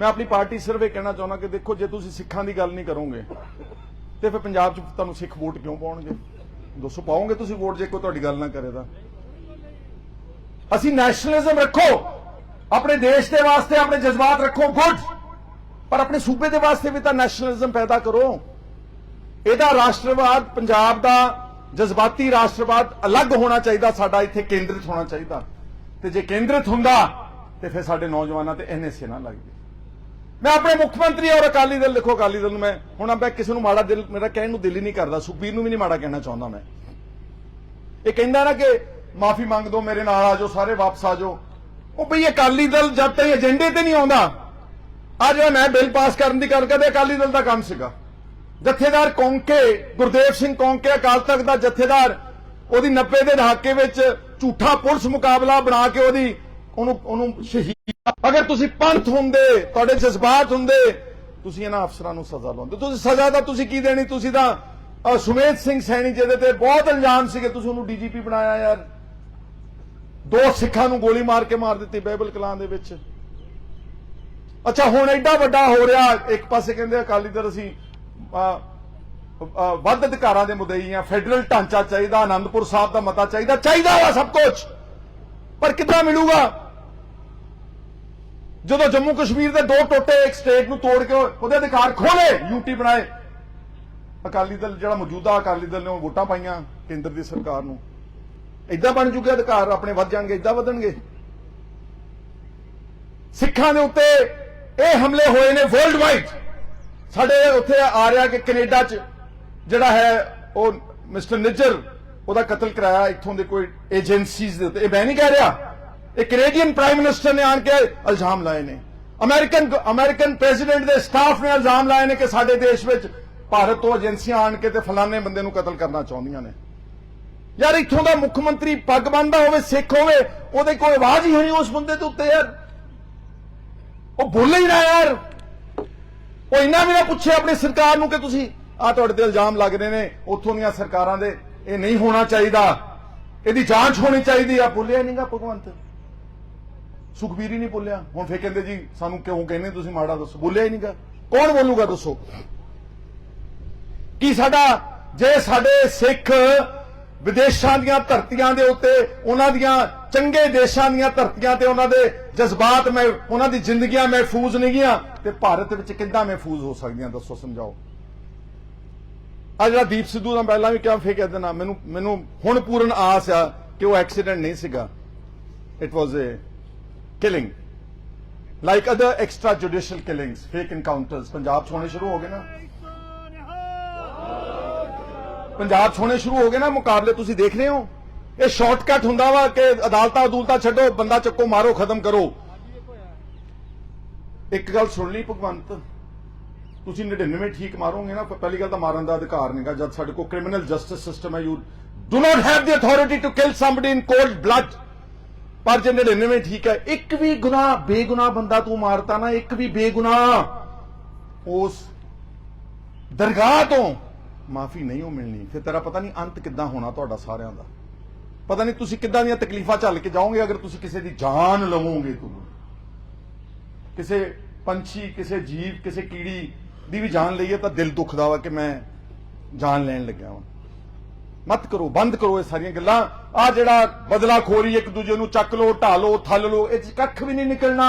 ਮੈਂ ਆਪਣੀ ਪਾਰਟੀ ਸਿਰਫ ਇਹ ਕਹਿਣਾ ਚਾਹੁੰਦਾ ਕਿ ਦੇਖੋ, ਜੇ ਤੁਸੀਂ ਸਿੱਖਾਂ ਦੀ ਗੱਲ ਨਹੀਂ ਕਰੋਗੇ, ਤੇ ਫਿਰ ਪੰਜਾਬ 'ਚ ਤੁਹਾਨੂੰ ਸਿੱਖ ਵੋਟ ਕਿਉਂ ਪਾਉਣਗੇ? ਦੋਸਤੋ ਪਾਓਗੇ ਤੁਸੀਂ ਵੋਟ ਜੇ ਕੋਈ ਤੁਹਾਡੀ ਗੱਲ ਨਾ ਕਰੇ ਤਾਂ। ਅਸੀਂ ਨੈਸ਼ਨਲਿਜ਼ਮ ਰੱਖੋ, ਆਪਣੇ ਦੇਸ਼ ਦੇ ਵਾਸਤੇ ਆਪਣੇ ਜਜ਼ਬਾਤ ਰੱਖੋ ਗੁੱਡ ਪਰ ਆਪਣੇ ਸੂਬੇ ਦੇ ਵਾਸਤੇ ਵੀ ਤਾਂ ਨੈਸ਼ਨਲਿਜ਼ਮ ਪੈਦਾ ਕਰੋ। ਇਹਦਾ ਰਾਸ਼ਟਰਵਾਦ, ਪੰਜਾਬ ਦਾ ਜਜ਼ਬਾਤੀ ਰਾਸ਼ਟਰਵਾਦ ਅਲੱਗ ਹੋਣਾ ਚਾਹੀਦਾ, ਸਾਡਾ ਇੱਥੇ ਕੇਂਦਰਿਤ ਹੋਣਾ ਚਾਹੀਦਾ। ਤੇ ਜੇ ਕੇਂਦਰਿਤ ਹੁੰਦਾ, ਤੇ ਫਿਰ ਸਾਡੇ ਨੌਜਵਾਨਾਂ ਤੇ ਐਨਐਸਏ ਨਾ ਲੱਗਦੀ। ਮੈਂ ਆਪਣੇ ਮੁੱਖ ਮੰਤਰੀ ਔਰ ਅਕਾਲੀ ਦਲ, ਦੇਖੋ ਅਕਾਲੀ ਦਲ ਨੂੰ ਮੈਂ, ਹੁਣ ਮੈਂ ਕਿਸੇ ਨੂੰ ਮਾੜਾ ਦਿਲ, ਮੇਰਾ ਕਹਿਣ ਨੂੰ ਦਿਲ ਹੀ ਨਹੀਂ ਕਰਦਾ, ਸੁਖਬੀਰ ਨੂੰ ਵੀ ਨਹੀਂ ਮਾੜਾ ਕਹਿਣਾ ਚਾਹੁੰਦਾ ਮੈਂ। ਇਹ ਕਹਿੰਦਾ ਨਾ ਕਿ ਮਾਫੀ ਮੰਗ ਦੋ, ਮੇਰੇ ਨਾਲ ਆ ਜਾਓ, ਸਾਰੇ ਵਾਪਸ ਆ ਜਾਓ। ਉਹ ਬਈ ਅਕਾਲੀ ਦਲ ਜਦ ਤੱਕ ਏਜੰਡੇ ਤੇ ਨਹੀਂ ਆਉਂਦਾ, ਆ ਜਿਹੜਾ ਮੈਂ ਬਿੱਲ ਪਾਸ ਕਰਨ ਦੀ ਗੱਲ ਕਰਦੇ ਅਕਾਲੀ ਦਲ ਦਾ ਕੰਮ ਸੀਗਾ। ਜਥੇਦਾਰ ਕੌਂਕੇ, ਗੁਰਦੇਵ ਸਿੰਘ ਕੌਂਕੇ, ਅਕਾਲ ਤਖਤ ਦਾ ਜਥੇਦਾਰ, ਉਹਦੀ 90 ਦੇ ਦਹਾਕੇ ਵਿੱਚ ਝੂਠਾ ਪੁਲਿਸ ਮੁਕਾਬਲਾ ਬਣਾ ਕੇ ਉਹਦੀ, ਉਹਨੂੰ ਉਹਨੂੰ ਸ਼ਹੀਦ ਅਗਰ ਤੁਸੀਂ ਪੰਥ ਹੁੰਦੇ ਤੁਹਾਡੇ ਜਜ਼ਬਾਤ ਹੁੰਦੇ ਤੁਸੀਂ ਇਹਨਾਂ ਅਫਸਰਾਂ ਨੂੰ ਸਜ਼ਾ ਲਾਉਂਦੇ ਤੁਸੀਂ ਸਜ਼ਾ ਤਾਂ ਤੁਸੀਂ ਕੀ ਦੇਣੀ? ਤੁਸੀਂ ਤਾਂ ਅਹ, ਸੁਮੇਧ ਸਿੰਘ ਸੈਣੀ ਜਿਹਦੇ ਤੇ ਬਹੁਤ ਇਲਜ਼ਾਮ ਸੀਗੇ ਤੁਸੀਂ ਉਹਨੂੰ ਡੀਜੀਪੀ ਬਣਾਇਆ ਯਾਰ। ਦੋ ਸਿੱਖਾਂ ਨੂੰ ਗੋਲੀ ਮਾਰ ਕੇ ਮਾਰ ਦਿੱਤੀ ਬਾਈਬਲ ਕਲਾਂ ਦੇ ਵਿੱਚ। ਅੱਛਾ ਹੁਣ ਐਡਾ ਵੱਡਾ ਹੋ ਰਿਹਾ ਇੱਕ ਪਾਸੇ ਕਹਿੰਦੇ ਅਕਾਲੀ ਦਲ ਅਸੀਂ ਵੱਧ ਅਧਿਕਾਰਾਂ ਦੇ ਮੁਦਈ ਆ। ਫੈਡਰਲ ਢਾਂਚਾ ਚਾਹੀਦਾ ਆਨੰਦਪੁਰ ਸਾਹਿਬ ਦਾ ਮਤਾ ਚਾਹੀਦਾ। ਚਾਹੀਦਾ ਵਾ ਸਭ ਕੁਝ ਪਰ ਕਿੱਦਾਂ ਮਿਲੂਗਾ? ਜਦੋਂ ਜੰਮੂ ਕਸ਼ਮੀਰ ਦੇ ਦੋ ਟੋਟੇ ਇੱਕ ਸਟੇਟ ਨੂੰ ਤੋੜ ਕੇ ਉਹਦੇ ਅਧਿਕਾਰ ਖੋਲੇ ਯੂਟੀ ਬਣਾਏ। ਅਕਾਲੀ ਦਲ ਜਿਹੜਾ ਮੌਜੂਦਾ ਅਕਾਲੀ ਦਲ ਨੇ ਉਹ ਵੋਟਾਂ ਪਾਈਆਂ ਕੇਂਦਰ ਦੀ ਸਰਕਾਰ ਨੂੰ। ਇਦਾਂ ਬਣ ਚੁੱਕੇ ਅਧਿਕਾਰ, ਆਪਣੇ ਵੱਧ ਜਾਣਗੇ ਇਦਾਂ ਵਧਣਗੇ। ਸਿੱਖਾਂ ਦੇ ਉੱਤੇ ਇਹ ਹਮਲੇ ਹੋਏ ਨੇ ਵਰਲਡ ਵਾਈਡ ਸਾਡੇ ਉੱਥੇ ਆ ਰਿਹਾ ਕਿ ਕੈਨੇਡਾ 'ਚ ਜਿਹੜਾ ਹੈ, ਉਹ ਮਿਸਟਰ ਨਿੱਜਰ, ਉਹਦਾ ਕਤਲ ਕਰਾਇਆ, ਇੱਥੋਂ ਦੇ ਕੋਈ ਏਜੰਸੀਜ਼ ਦੇ ਉੱਤੇ। ਇਹ ਮੈਂ ਨਹੀਂ ਕਹਿ ਰਿਹਾ। ਇਹ ਕੈਨੇਡੀਅਨ ਪ੍ਰਾਈਮ ਮਿਨਿਸਟਰ ਨੇ ਆਣ ਕੇ ਇਲਜ਼ਾਮ ਲਾਏ ਨੇ। ਅਮਰੀਕਨ ਅਮਰੀਕਨ ਪ੍ਰੈਜ਼ੀਡੈਂਟ ਦੇ ਸਟਾਫ ਨੇ ਇਲਜ਼ਾਮ ਲਾਏ ਨੇ ਕਿ ਸਾਡੇ ਦੇਸ਼ ਵਿੱਚ ਭਾਰਤ ਤੋਂ ਏਜੰਸੀਆਂ ਆਣ ਕੇ ਤੇ ਫਲਾਣੇ ਬੰਦੇ ਨੂੰ ਕਤਲ ਕਰਨਾ ਚਾਹੁੰਦੀਆਂ ਨੇ। ਯਾਰ ਇੱਥੋਂ ਦਾ ਮੁੱਖ ਮੰਤਰੀ ਪੱਗ ਬੰਨਦਾ ਹੋਵੇ, ਸਿੱਖ ਹੋਵੇ, ਉਹਦੇ ਕੋਈ ਆਵਾਜ਼ ਹੀ ਨਹੀਂ ਉਸ ਬੰਦੇ ਦੇ ਉੱਤੇ ਯਾਰ। ਉਹ ਬੋਲੇ ਹੀ ਨਾ ਯਾਰ। ਉਹ ਇੰਨਾ ਵੀ ਨਾ ਪੁੱਛੇ ਆਪਣੀ ਸਰਕਾਰ ਨੂੰ ਕਿ ਤੁਸੀਂ ਆ ਤੁਹਾਡੇ ਤੇ ਇਲਜ਼ਾਮ ਲੱਗ ਰਹੇ ਨੇ, ਉੱਥੋਂ ਦੀਆਂ ਸਰਕਾਰਾਂ ਦੇ, ਇਹ ਨਹੀਂ ਹੋਣਾ ਚਾਹੀਦਾ। ਇਹਦੀ ਜਾਂਚ ਹੋਣੀ ਚਾਹੀਦੀ ਆ। ਬੋਲਿਆ ਨਹੀਂਗਾ ਭਗਵੰਤ। ਸੁਖਬੀਰ ਹੀ ਨਹੀਂ ਬੋਲਿਆ। ਹੁਣ ਫੇਰ ਕਹਿੰਦੇ ਜੀ, ਸਾਨੂੰ ਕਿਉਂ ਕਹਿੰਦੇ ਤੁਸੀਂ ਮਾੜਾ ਦੱਸੋ? ਬੋਲਿਆ ਹੀ ਨਹੀਂਗਾ। ਕੌਣ ਬੋਲੂਗਾ ਦੱਸੋ? ਕੀ ਸਾਡਾ, ਜੇ ਸਾਡੇ ਸਿੱਖ ਵਿਦੇਸ਼ਾਂ ਦੀਆਂ ਧਰਤੀਆਂ ਦੇ ਉੱਤੇ, ਉਹਨਾਂ ਦੀਆਂ ਚੰਗੇ ਦੇਸ਼ਾਂ ਦੀਆਂ ਧਰਤੀਆਂ ਤੇ ਉਹਨਾਂ ਦੇ ਜਜ਼ਬਾਤ ਮੈਂ, ਉਹਨਾਂ ਦੀ ਜ਼ਿੰਦਗੀਆਂ ਮਹਿਫੂਜ਼ ਨਹੀਂ ਗੀਆਂ ਤੇ ਭਾਰਤ ਵਿੱਚ ਕਿੱਦਾਂ ਮਹਿਫੂਜ਼ ਹੋ ਸਕਦੀਆਂ? ਦੱਸੋ, ਸਮਝਾਓ। ਆ ਜਿਹੜਾ ਦੀਪ ਸਿੱਧੂ ਦਾ ਪਹਿਲਾਂ ਵੀ ਕਿਹਾ ਫੇਰ ਕਹਿ ਦੇਣਾ? ਮੈਨੂੰ ਮੈਨੂੰ ਹੁਣ ਪੂਰਨ ਆਸ ਆ ਕਿ ਉਹ ਐਕਸੀਡੈਂਟ ਨਹੀਂ ਸੀਗਾ। It was a killing like other extra judicial killings fake encounters Punjab 'ਚ ਹੋਣੇ ਸ਼ੁਰੂ ਹੋ ਗਏ ਨਾ ਪੰਜਾਬ 'ਚ ਹੋਣੇ ਸ਼ੁਰੂ ਹੋ ਗਏ ਨਾ ਮੁਕਾਬਲੇ ਤੁਸੀਂ ਦੇਖ ਰਹੇ ਹੋ ਇਹ ਸ਼ਾਰਟਕਟ ਹੁੰਦਾ ਵਾ ਕਿ ਅਦਾਲਤਾਂ ਅਦੂਲਤਾਂ ਛੱਡੋ ਬੰਦਾ ਚੱਕੋ ਮਾਰੋ ਖਤਮ ਕਰੋ ਇੱਕ ਗੱਲ ਸੁਣ ਲਈ ਭਗਵੰਤ ਤੁਸੀਂ 99 ਠੀਕ ਮਾਰੋਗੇ ਨਾ ਪਹਿਲੀ ਗੱਲ ਤਾਂ ਮਾਰਨ ਦਾ ਅਧਿਕਾਰ ਨਹੀਂਗਾ ਜਦ ਸਾਡੇ ਕੋਲ ਕ੍ਰਿਮੀਨਲ ਜਸਟਿਸ ਸਿਸਟਮ ਹੈ you do not have the authority to kill somebody in cold blood ਪਰ ਜੇ 99 ਠੀਕ ਹੈ, ਇੱਕ ਵੀ ਗੁਨਾਹ, ਬੇਗੁਨਾਹ ਬੰਦਾ ਤੂੰ ਮਾਰਤਾ ਨਾ, ਇੱਕ ਵੀ ਬੇਗੁਨਾਹ ਉਸ ਦਰਗਾਹ ਤੋਂ ਮਾਫੀ ਨਹੀਂ ਉਹ ਮਿਲਣੀ। ਫਿਰ ਤੇਰਾ ਪਤਾ ਨਹੀਂ ਅੰਤ ਕਿੱਦਾਂ ਹੋਣਾ ਤੁਹਾਡਾ ਸਾਰਿਆਂ ਦਾ। ਪਤਾ ਨਹੀਂ ਤੁਸੀਂ ਕਿੱਦਾਂ ਦੀਆਂ ਤਕਲੀਫਾਂ ਝੱਲ ਕੇ ਜਾਓਗੇ ਅਗਰ ਤੁਸੀਂ ਕਿਸੇ ਦੀ ਜਾਨ ਲਵੋਗੇ ਤੂੰ। ਕਿਸੇ ਪੰਛੀ, ਕਿਸੇ ਜੀਵ, ਕਿਸੇ ਕੀੜੀ ਦੀ ਵੀ ਜਾਨ ਲਈਏ ਤਾਂ ਦਿਲ ਦੁਖਦਾ ਵਾ ਕਿ ਮੈਂ ਜਾਨ ਲੈਣ ਲੱਗਿਆ ਵਾਂ। ਮਤ ਕਰੋ, ਬੰਦ ਕਰੋ ਇਹ ਸਾਰੀਆਂ ਗੱਲਾਂ। ਆ ਜਿਹੜਾ ਬਦਲਾ ਖੋਰੀ, ਇੱਕ ਦੂਜੇ ਨੂੰ ਚੱਕ ਲੋ ਢਾਲੋ ਥੱਲ ਲੋ ਇਹ 'ਚ ਕੱਖ ਵੀ ਨਹੀਂ ਨਿਕਲਣਾ।